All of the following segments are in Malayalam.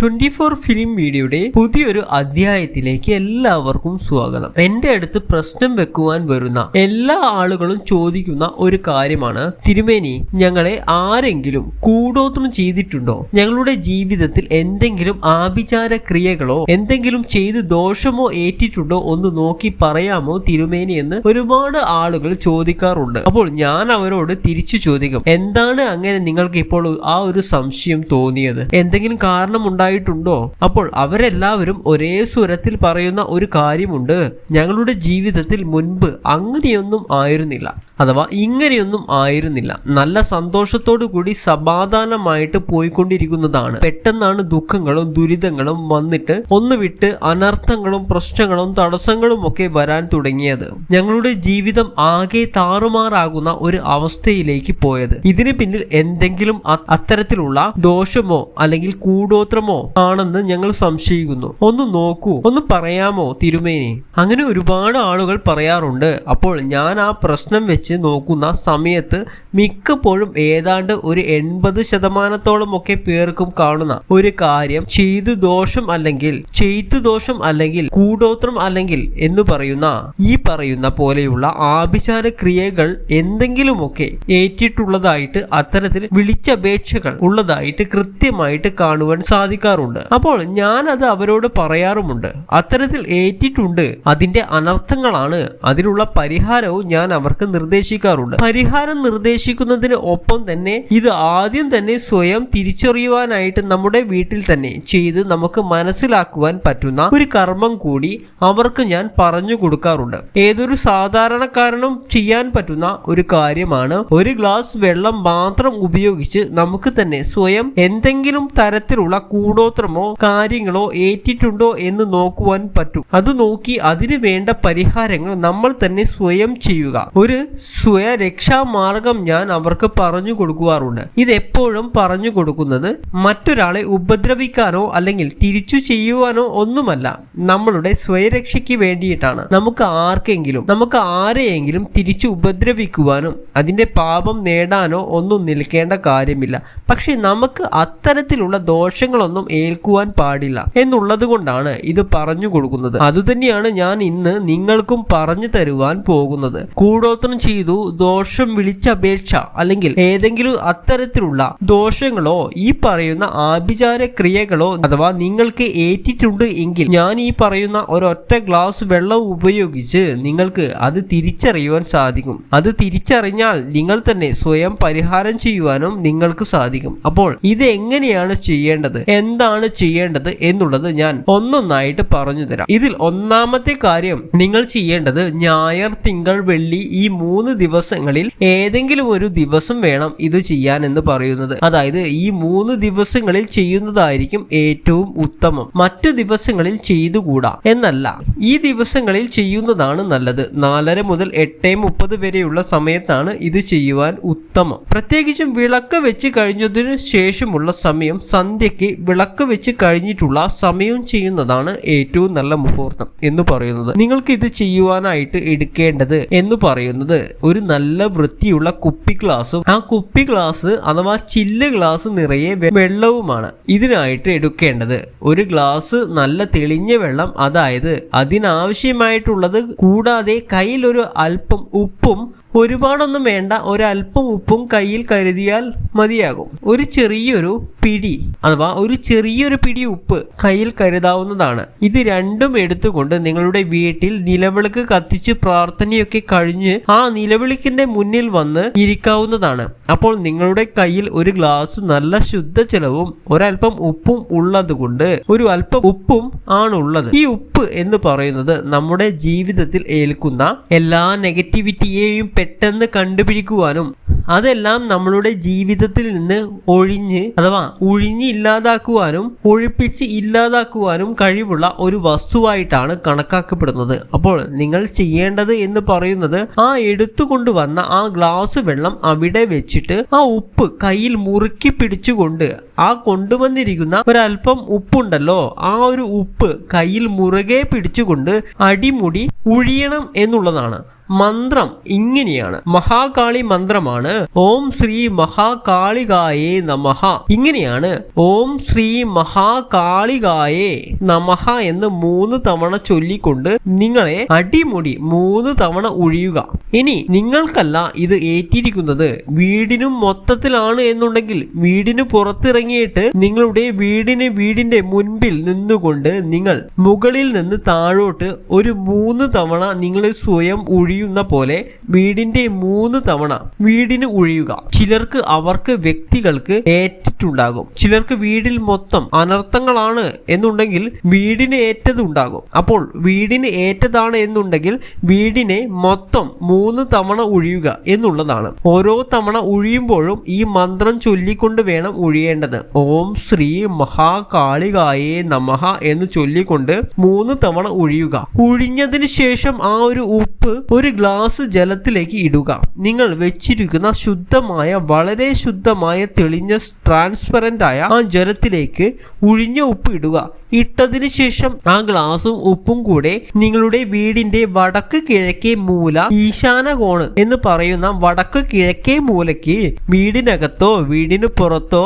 ട്വന്റി ഫോർ ഫിലിം മീഡിയയുടെ പുതിയൊരു അധ്യായത്തിലേക്ക് എല്ലാവർക്കും സ്വാഗതം. എന്റെ അടുത്ത് പ്രശ്നം വെക്കുവാൻ വരുന്ന എല്ലാ ആളുകളും ചോദിക്കുന്ന ഒരു കാര്യമാണ്. തിരുമേനി ഞങ്ങളെ ആരെങ്കിലും കൂടോത്രം ചെയ്തിട്ടുണ്ടോ? ഞങ്ങളുടെ ജീവിതത്തിൽ എന്തെങ്കിലും ആഭിചാര ക്രിയകളോ എന്തെങ്കിലും ചെയ്ത് ദോഷമോ ഏറ്റിട്ടുണ്ടോ ഒന്ന് നോക്കി പറയാമോ തിരുമേനി എന്ന് ഒരുപാട് ആളുകൾ ചോദിക്കാറുണ്ട്. അപ്പോൾ ഞാൻ അവരോട് തിരിച്ചു ചോദിക്കും എന്താണ് അങ്ങനെ നിങ്ങൾക്ക് ഇപ്പോൾ ആ ഒരു സംശയം തോന്നിയത്? എന്തെങ്കിലും കാരണം ഉണ്ടായിട്ടുണ്ടോ? അപ്പോൾ അവരെല്ലാവരും ഒരേ സ്വരത്തിൽ പറയുന്ന ഒരു കാര്യമുണ്ട്. ഞങ്ങളുടെ ജീവിതത്തിൽ മുൻപ് അങ്ങനെയൊന്നും ആയിരുന്നില്ല. അഥവാ ഇങ്ങനെയൊന്നും ആയിരുന്നില്ല. നല്ല സന്തോഷത്തോടു കൂടി സമാധാനമായിട്ട് പോയിക്കൊണ്ടിരിക്കുന്നതാണ്. പെട്ടെന്നാണ് ദുഃഖങ്ങളും ദുരിതങ്ങളും വന്നിട്ട് ഒന്ന് വിട്ട് അനർത്ഥങ്ങളും പ്രശ്നങ്ങളും തടസ്സങ്ങളും ഒക്കെ വരാൻ തുടങ്ങിയത്. ഞങ്ങളുടെ ജീവിതം ആകെ താറുമാറാകുന്ന ഒരു അവസ്ഥയിലേക്ക് പോയത്. ഇതിന് പിന്നിൽ എന്തെങ്കിലും അത്തരത്തിലുള്ള ദോഷമോ അല്ലെങ്കിൽ കൂടോത്രമോ ആണെന്ന് ഞങ്ങൾ സംശയിക്കുന്നു. ഒന്ന് നോക്കൂ. ഒന്ന് പറയാമോ തിരുമേനി? അങ്ങനെ ഒരുപാട് ആളുകൾ പറയാറുണ്ട്. അപ്പോൾ ഞാൻ ആ പ്രശ്നം വെച്ച് നോക്കുന്ന സമയത്ത് മിക്കപ്പോഴും ഏതാണ്ട് ഒരു എൺപത് ശതമാനത്തോളം ഒക്കെ പേർക്കും കാണുന്ന ഒരു കാര്യം ചെയ്തു ദോഷം അല്ലെങ്കിൽ ചെയ്തു ദോഷം അല്ലെങ്കിൽ കൂടോത്രം അല്ലെങ്കിൽ എന്ന് പറയുന്ന ഈ പറയുന്ന പോലെയുള്ള ആഭിചാര ക്രിയകൾ എന്തെങ്കിലുമൊക്കെ ഏറ്റിട്ടുള്ളതായിട്ട് അത്തരത്തിൽ വിളിച്ചപേക്ഷകൾ ഉള്ളതായിട്ട് കൃത്യമായിട്ട് കാണുവാൻ സാധിക്കാറുണ്ട്. അപ്പോൾ ഞാൻ അത് അവരോട് പറയാറുമുണ്ട്. അത്തരത്തിൽ ഏറ്റിട്ടുണ്ട്. അതിന്റെ അനർത്ഥങ്ങളാണ്. അതിനുള്ള പരിഹാരവും ഞാൻ അവർക്ക് നിർദ്ദേശിക്കാറുണ്ട്. പരിഹാരം നിർദ്ദേശിക്കുന്നതിന് ഒപ്പം തന്നെ ഇത് ആദ്യം തന്നെ സ്വയം തിരിച്ചറിയുവാനായിട്ട് നമ്മുടെ വീട്ടിൽ തന്നെ ചെയ്ത് നമുക്ക് മനസ്സിലാക്കുവാൻ പറ്റുന്ന ഒരു കർമ്മം കൂടി അവർക്ക് ഞാൻ പറഞ്ഞു കൊടുക്കാറുണ്ട്. ഏതൊരു സാധാരണക്കാരനും ചെയ്യാൻ പറ്റുന്ന ഒരു കാര്യമാണ് ഒരു ഗ്ലാസ് വെള്ളം മാത്രം ഉപയോഗിച്ച് നമുക്ക് തന്നെ സ്വയം എന്തെങ്കിലും തരത്തിലുള്ള കൂടോത്രമോ കാര്യങ്ങളോ ഏറ്റിട്ടുണ്ടോ എന്ന് നോക്കുവാൻ പറ്റും. അത് നോക്കി അതിന് വേണ്ട പരിഹാരങ്ങൾ നമ്മൾ തന്നെ സ്വയം ചെയ്യുക. ഒരു സ്വയരക്ഷാ മാർഗം ഞാൻ അവർക്ക് പറഞ്ഞു കൊടുക്കാറുണ്ട് ഇത് എപ്പോഴും പറഞ്ഞു കൊടുക്കുന്നത് മറ്റൊരാളെ ഉപദ്രവിക്കാനോ അല്ലെങ്കിൽ തിരിച്ചു ചെയ്യുവാനോ ഒന്നുമല്ല. നമ്മളുടെ സ്വയരക്ഷയ്ക്ക് വേണ്ടിയിട്ടാണ്. നമുക്ക് ആർക്കെങ്കിലും നമുക്ക് ആരെയെങ്കിലും തിരിച്ചു ഉപദ്രവിക്കുവാനും അതിന്റെ പാപം നേടാനോ ഒന്നും നിൽക്കേണ്ട കാര്യമില്ല. പക്ഷെ നമുക്ക് അത്തരത്തിലുള്ള ദോഷങ്ങളൊന്നും ഏൽക്കുവാൻ പാടില്ല എന്നുള്ളത് കൊണ്ടാണ് ഇത് പറഞ്ഞു കൊടുക്കുന്നത്. അതുതന്നെയാണ് ഞാൻ ഇന്ന് നിങ്ങൾക്കും പറഞ്ഞു തരുവാൻ പോകുന്നത്. കൂടോത്രം ചെയ്തു ദോഷം വിളിച്ചപേക്ഷ അല്ലെങ്കിൽ ഏതെങ്കിലും അത്തരത്തിലുള്ള ദോഷങ്ങളോ ഈ പറയുന്ന ആഭിചാര ക്രിയകളോ അഥവാ നിങ്ങൾക്ക് ഏറ്റിട്ടുണ്ട് എങ്കിൽ ഞാൻ ഈ പറയുന്ന ഒരൊറ്റ ഗ്ലാസ് വെള്ളം ഉപയോഗിച്ച് നിങ്ങൾക്ക് അത് തിരിച്ചറിയുവാൻ സാധിക്കും. അത് തിരിച്ചറിഞ്ഞാൽ നിങ്ങൾ തന്നെ സ്വയം പരിഹാരം ചെയ്യുവാനും നിങ്ങൾക്ക് സാധിക്കും. അപ്പോൾ ഇത് എങ്ങനെയാണ് ചെയ്യേണ്ടത്? എന്താണ് ചെയ്യേണ്ടത് എന്നുള്ളത് ഞാൻ ഒന്നൊന്നായിട്ട് പറഞ്ഞു തരാം. ഇതിൽ ഒന്നാമത്തെ കാര്യം നിങ്ങൾ ചെയ്യേണ്ടത് ഞായർ തിങ്കൾ വെള്ളി ഈ മൂന്ന് ദിവസങ്ങളിൽ ഏതെങ്കിലും ഒരു ദിവസം വേണം ഇത് ചെയ്യാൻ എന്ന് പറയുന്നത്. അതായത് ഈ മൂന്ന് ദിവസങ്ങളിൽ ചെയ്യുന്നതായിരിക്കും ഏറ്റവും ഉത്തമം. മറ്റു ദിവസങ്ങളിൽ ചെയ്തുകൂടാ എന്നല്ല. ഈ ദിവസങ്ങളിൽ ചെയ്യുന്നതാണ് നല്ലത്. നാലര മുതൽ എട്ട് മുപ്പത് വരെയുള്ള സമയത്താണ് ഇത് ചെയ്യുവാൻ ഉത്തമം. പ്രത്യേകിച്ചും വിളക്ക് വെച്ച് കഴിഞ്ഞതിനു ശേഷമുള്ള സമയം സന്ധ്യയ്ക്ക് വിളക്ക് വെച്ച് കഴിഞ്ഞിട്ടുള്ള സമയം ചെയ്യുന്നതാണ് ഏറ്റവും നല്ല മുഹൂർത്തം എന്ന് പറയുന്നത്. നിങ്ങൾക്ക് ഇത് ചെയ്യുവാനായിട്ട് എടുക്കേണ്ടത് എന്ന് പറയുന്നത് ഒരു നല്ല വൃത്തിയുള്ള കുപ്പി ഗ്ലാസും ആ കുപ്പി ഗ്ലാസ് അഥവാ ചില്ല് ഗ്ലാസ് നിറയെ വെള്ളവുമാണ് ഇതിനായിട്ട് എടുക്കേണ്ടത്. ഒരു ഗ്ലാസ് നല്ല തെളിഞ്ഞ വെള്ളം അതായത് അതിനാവശ്യമായിട്ടുള്ളത് കൂടാതെ കയ്യിൽ ഒരു അല്പം ഉപ്പും ഒരുപാടൊന്നും വേണ്ട ഒരല്പം ഉപ്പും കയ്യിൽ കരുതിയാൽ മതിയാകും. ഒരു ചെറിയൊരു പിടി അഥവാ ഒരു ചെറിയൊരു പിടി ഉപ്പ് കയ്യിൽ കരുതാവുന്നതാണ്. ഇത് രണ്ടും എടുത്തുകൊണ്ട് നിങ്ങളുടെ വീട്ടിൽ നിലവിളക്ക് കത്തിച്ച് പ്രാർത്ഥനയൊക്കെ കഴിഞ്ഞ് ആ നിലവിളക്കിന്റെ മുന്നിൽ വന്ന് ഇരിക്കാവുന്നതാണ്. അപ്പോൾ നിങ്ങളുടെ കയ്യിൽ ഒരു ഗ്ലാസ് നല്ല ശുദ്ധജലവും ഒരല്പം ഉപ്പും ഉള്ളത് കൊണ്ട് ഒരു അല്പം ഉപ്പും ആണുള്ളത്. ഈ ഉപ്പ് എന്ന് പറയുന്നത് നമ്മുടെ ജീവിതത്തിൽ ഏൽക്കുന്ന എല്ലാ നെഗറ്റിവിറ്റിയെയും പെട്ടെന്ന് കണ്ടുപിടിക്കുവാനും അതെല്ലാം നമ്മളുടെ ജീവിതത്തിൽ നിന്ന് ഒഴിഞ്ഞ് അഥവാ ഒഴിഞ്ഞ് ഇല്ലാതാക്കുവാനും ഒഴിപ്പിച്ച് ഇല്ലാതാക്കുവാനും കഴിവുള്ള ഒരു വസ്തുവായിട്ടാണ് കണക്കാക്കപ്പെടുന്നത്. അപ്പോൾ നിങ്ങൾ ചെയ്യേണ്ടത് എന്ന് പറയുന്നത് ആ എടുത്തുകൊണ്ടുവന്ന ആ ഗ്ലാസ് വെള്ളം അവിടെ വെച്ചിട്ട് ആ ഉപ്പ് കയ്യിൽ മുറുക്കി പിടിച്ചുകൊണ്ട് ആ കൊണ്ടുവന്നിരിക്കുന്ന ഒരല്പം ഉപ്പുണ്ടല്ലോ ആ ഒരു ഉപ്പ് കയ്യിൽ മുറുകെ പിടിച്ചുകൊണ്ട് അടിമുടി ഉഴിയണം എന്നുള്ളതാണ്. മന്ത്രം ഇങ്ങനെയാണ്. മഹാകാളി മന്ത്രമാണ് ഓം ശ്രീ മഹാകാളികായേ നമഹ. ഇങ്ങനെയാണ് ഓം ശ്രീ മഹാകാളികായേ നമഹ എന്ന് മൂന്ന് തവണ ചൊല്ലിക്കൊണ്ട് നിങ്ങളെ അടിമുടി മൂന്ന് തവണ ഒഴിയുക. ഇനി നിങ്ങൾക്കല്ല ഇത് ഏറ്റിരിക്കുന്നത്. വീടിനും മൊത്തത്തിലാണ് എന്നുണ്ടെങ്കിൽ വീടിന് പുറത്തിറങ്ങിയിട്ട് നിങ്ങളുടെ വീടിന് വീടിന്റെ മുൻപിൽ നിന്നുകൊണ്ട് നിങ്ങൾ മുകളിൽ നിന്ന് താഴോട്ട് ഒരു മൂന്ന് തവണ നിങ്ങളെ സ്വയം ഒഴിയുന്ന പോലെ വീടിന്റെ മൂന്ന് തവണ വീടിന് ഒഴിയുക ചിലർക്ക് അവർക്ക് വ്യക്തികൾക്ക് ഏറ്റിട്ടുണ്ടാകും. ചിലർക്ക് വീടിൽ മൊത്തം അനർത്ഥങ്ങളാണ് എന്നുണ്ടെങ്കിൽ വീടിന് ഏറ്റതുണ്ടാകും അപ്പോൾ വീടിന് ഏറ്റതാണ് എന്നുണ്ടെങ്കിൽ വീടിനെ മൊത്തം മൂന്ന് തവണ ഒഴിയുക എന്നുള്ളതാണ്. ഓരോ തവണ ഒഴിയുമ്പോഴും ഈ മന്ത്രം ചൊല്ലിക്കൊണ്ട് വേണം ഒഴിയേണ്ടത് ഓം ശ്രീ മഹാകാളികായേ നമഹ എന്ന് ചൊല്ലിക്കൊണ്ട് മൂന്ന് തവണ ഒഴിയുക ഒഴിഞ്ഞതിന് ശേഷം ആ ഒരു ഉപ്പ് ഒരു ഗ്ലാസ് ജലത്തിലേക്ക് ഇടുക. നിങ്ങൾ വെച്ചിരിക്കുന്ന ശുദ്ധമായ വളരെ ശുദ്ധമായ തെളിഞ്ഞ ട്രാൻസ്പെറന്റ് ആയ ആ ജലത്തിലേക്ക് ഉഴിഞ്ഞ ഉപ്പ് ഇടുക. ഇട്ടതിന് ശേഷം ആ ഗ്ലാസും ഉപ്പും കൂടെ നിങ്ങളുടെ വീടിന്റെ വടക്ക് കിഴക്കേ മൂല ഈശാന കോണ് എന്ന് പറയുന്ന വടക്ക് കിഴക്കേ മൂലയ്ക്ക് വീടിനകത്തോ വീടിന് പുറത്തോ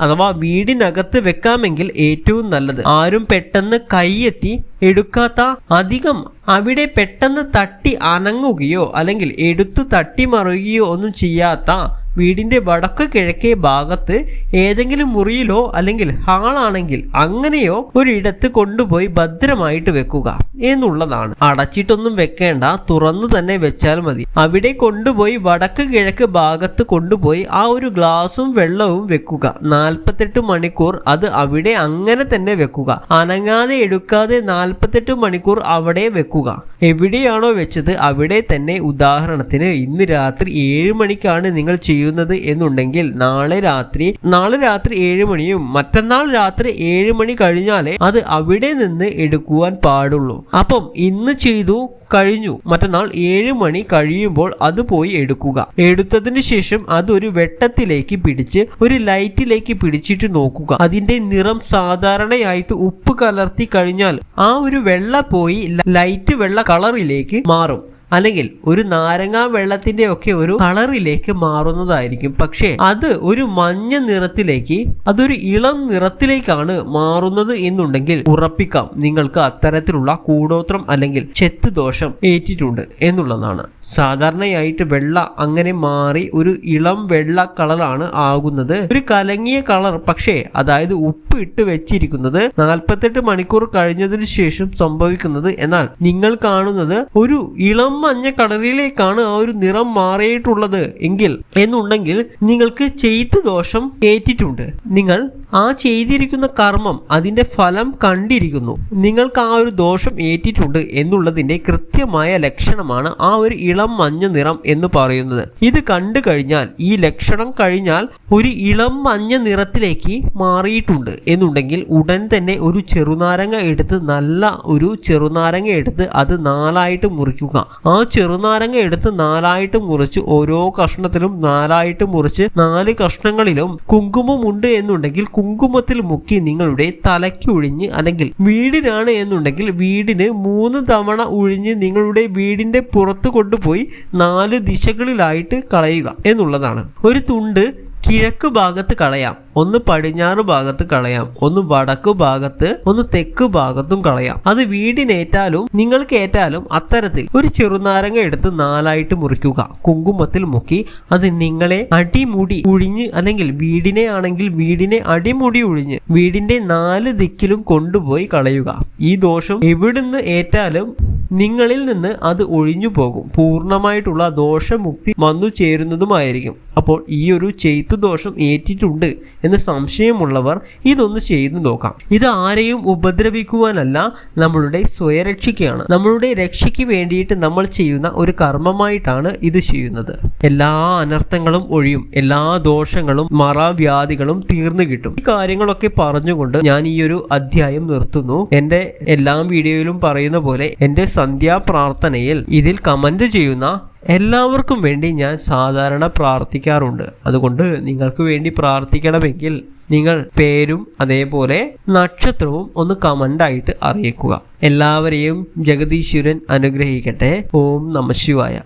അഥവാ വീടിനകത്ത് വെക്കാമെങ്കിൽ ഏറ്റവും നല്ലത്. ആരും പെട്ടെന്ന് കൈയെത്തി എടുക്കാത്ത അധികം അവിടെ പെട്ടെന്ന് തട്ടി അനങ്ങുകയോ അല്ലെങ്കിൽ എടുത്തു തട്ടിമറിയുകയോ ഒന്നും ചെയ്യാത്ത വീടിന്റെ വടക്ക് കിഴക്കേ ഭാഗത്ത് ഏതെങ്കിലും മുറിയിലോ അല്ലെങ്കിൽ ഹാളാണെങ്കിൽ അങ്ങനെയോ ഒരിടത്ത് കൊണ്ടുപോയി ഭദ്രമായിട്ട് വെക്കുക എന്നുള്ളതാണ്. അടച്ചിട്ടൊന്നും വെക്കേണ്ട തുറന്നു തന്നെ വെച്ചാൽ മതി. അവിടെ കൊണ്ടുപോയി വടക്ക് കിഴക്ക് ഭാഗത്ത് കൊണ്ടുപോയി ആ ഒരു ഗ്ലാസും വെള്ളവും വെക്കുക. നാൽപ്പത്തെട്ട് മണിക്കൂർ അത് അവിടെ അങ്ങനെ തന്നെ വെക്കുക. അനങ്ങാതെ എടുക്കാതെ നാൽപ്പത്തെട്ട് മണിക്കൂർ അവിടെ വെക്കുക. എവിടെയാണോ വെച്ചത് അവിടെ തന്നെ ഉദാഹരണത്തിന് ഇന്ന് രാത്രി ഏഴ് മണിക്കാണ് നിങ്ങൾ ചെയ്യുന്നത് എന്നുണ്ടെങ്കിൽ നാളെ രാത്രി നാളെ രാത്രി ഏഴ് മണിയും മറ്റന്നാൾ രാത്രി ഏഴ് മണി കഴിഞ്ഞാലേ അത് അവിടെ നിന്ന് എടുക്കുവാൻ പാടുള്ളൂ. അപ്പം ഇന്ന് ചെയ്തു കഴിഞ്ഞു. മറ്റന്നാൾ ഏഴ് മണി കഴിയുമ്പോൾ അത് പോയി എടുക്കുക. എടുത്തതിന് ശേഷം അതൊരു വെട്ടത്തിലേക്ക് പിടിച്ച് ഒരു ലൈറ്റിലേക്ക് പിടിച്ചിട്ട് നോക്കുക. അതിന്റെ നിറം സാധാരണയായിട്ട് ഉപ്പ് കലർത്തി കഴിഞ്ഞാൽ ആ ഒരു വെള്ള പോയി ലൈറ്റ് വെള്ള കളറിലേക്ക് മാറും. അല്ലെങ്കിൽ ഒരു നാരങ്ങാ വെള്ളത്തിന്റെ ഒക്കെ ഒരു കളറിലേക്ക് മാറുന്നതായിരിക്കും. പക്ഷേ അത് ഒരു മഞ്ഞ നിറത്തിലേക്ക് അതൊരു ഇളം നിറത്തിലേക്കാണ് മാറുന്നത് എന്നുണ്ടെങ്കിൽ ഉറപ്പിക്കാം. നിങ്ങൾക്ക് അത്തരത്തിലുള്ള കൂടോത്രം അല്ലെങ്കിൽ ചെത്ത് ദോഷം ഏറ്റിട്ടുണ്ട് എന്നുള്ളതാണ്. സാധാരണയായിട്ട് വെള്ള അങ്ങനെ മാറി ഒരു ഇളം വെള്ള കളറാണ് ആകുന്നത്. ഒരു കലങ്ങിയ കളർ പക്ഷേ അതായത് ഉപ്പ് ഇട്ട് വെച്ചിരിക്കുന്നത് നാൽപ്പത്തെട്ട് മണിക്കൂർ കഴിഞ്ഞതിന് ശേഷം സംഭവിക്കുന്നത്. എന്നാൽ നിങ്ങൾ കാണുന്നത് ഒരു ഇളം മഞ്ഞ കളറിലേക്കാണ് ആ ഒരു നിറം മാറിയിട്ടുള്ളത് എങ്കിൽ എന്നുണ്ടെങ്കിൽ നിങ്ങൾക്ക് ചെയ്ത് ദോഷം ഏറ്റിട്ടുണ്ട്. നിങ്ങൾ ആ ചെയ്തിരിക്കുന്ന കർമ്മം അതിന്റെ ഫലം കണ്ടിരിക്കുന്നു. നിങ്ങൾക്ക് ആ ഒരു ദോഷം ഏറ്റിട്ടുണ്ട് എന്നുള്ളതിന്റെ കൃത്യമായ ലക്ഷണമാണ് ആ ഒരു ഇളം മഞ്ഞ നിറം എന്ന് പറയുന്നത്. ഇത് കണ്ടു കഴിഞ്ഞാൽ ഈ ലക്ഷണം കഴിഞ്ഞാൽ ഒരു ഇളം മഞ്ഞ നിറത്തിലേക്ക് മാറിയിട്ടുണ്ട് എന്നുണ്ടെങ്കിൽ ഉടൻ തന്നെ ഒരു ചെറുനാരങ്ങ എടുത്ത് നല്ല ഒരു ചെറുനാരങ്ങ എടുത്ത് അത് നാലായിട്ട് മുറിക്കുക. ആ ചെറുനാരങ്ങ എടുത്ത് നാലായിട്ട് മുറിച്ച് ഓരോ കഷ്ണത്തിലും നാലായിട്ട് മുറിച്ച് നാല് കഷ്ണങ്ങളിലും കുങ്കുമം ഉണ്ട് എന്നുണ്ടെങ്കിൽ കുങ്കുമത്തിൽ മുക്കി നിങ്ങളുടെ തലയ്ക്ക് ഒഴിഞ്ഞ് അല്ലെങ്കിൽ വീടിനാണ് എന്നുണ്ടെങ്കിൽ വീടിന് മൂന്ന് തവണ ഒഴിഞ്ഞ് നിങ്ങളുടെ വീടിന്റെ പുറത്ത് കൊണ്ടുപോയി നാല് ദിശകളിലായിട്ട് കളയുക എന്നുള്ളതാണ്. ഒരു തുണ്ട് കിഴക്ക് ഭാഗത്ത് കളയാം. ഒന്ന് പടിഞ്ഞാറ് ഭാഗത്ത് കളയാം. ഒന്ന് വടക്ക് ഭാഗത്ത് ഒന്ന് തെക്ക് ഭാഗത്തും കളയാം. അത് വീടിനേറ്റാലും നിങ്ങൾക്ക് ഏറ്റാലും അത്തരത്തിൽ ഒരു ചെറുനാരങ്ങ എടുത്ത് നാലായിട്ട് മുറിക്കുക. കുങ്കുമത്തിൽ മുക്കി അത് നിങ്ങളെ അടിമുടി ഉഴിഞ്ഞ് അല്ലെങ്കിൽ വീടിനെ ആണെങ്കിൽ വീടിനെ അടിമുടി ഉഴിഞ്ഞ് വീടിന്റെ നാല് ദിക്കിലും കൊണ്ടുപോയി കളയുക. ഈ ദോഷം എവിടുന്ന് ഏറ്റാലും നിങ്ങളിൽ നിന്ന് അത് ഒഴിഞ്ഞു പോകും. പൂർണമായിട്ടുള്ള ദോഷമുക്തി വന്നു ചേരുന്നതുമായിരിക്കും. അപ്പോൾ ഈ ഒരു ചെയ്ത്തു ദോഷം ഏറ്റിട്ടുണ്ട് എന്ന് സംശയമുള്ളവർ ഇതൊന്ന് ചെയ്തു നോക്കാം. ഇത് ആരെയും ഉപദ്രവിക്കുവാനല്ല നമ്മളുടെ സ്വയരക്ഷയ്ക്കാണ്. നമ്മളുടെ രക്ഷയ്ക്ക് വേണ്ടിയിട്ട് നമ്മൾ ചെയ്യുന്ന ഒരു കർമ്മമായിട്ടാണ് ഇത് ചെയ്യുന്നത്. എല്ലാ അനർത്ഥങ്ങളും ഒഴിയും എല്ലാ ദോഷങ്ങളും മറാവ്യാധികളും തീർന്നു കിട്ടും. ഈ കാര്യങ്ങളൊക്കെ പറഞ്ഞുകൊണ്ട് ഞാൻ ഈ ഒരു അധ്യായം നിർത്തുന്നു. എന്റെ എല്ലാ വീഡിയോയിലും പറയുന്ന പോലെ എന്റെ സന്ധ്യാ പ്രാർത്ഥനയിൽ ഇതിൽ കമന്റ് ചെയ്യുന്ന എല്ലാവർക്കും വേണ്ടി ഞാൻ സാധാരണ പ്രാർത്ഥിക്കാറുണ്ട്. അതുകൊണ്ട് നിങ്ങൾക്ക് വേണ്ടി പ്രാർത്ഥിക്കണമെങ്കിൽ നിങ്ങൾ പേരും അതേപോലെ നക്ഷത്രവും ഒന്ന് കമന്റായിട്ട് അറിയിക്കുക. എല്ലാവരെയും ജഗദീശ്വരൻ അനുഗ്രഹിക്കട്ടെ. ഓം നമ ശിവായ.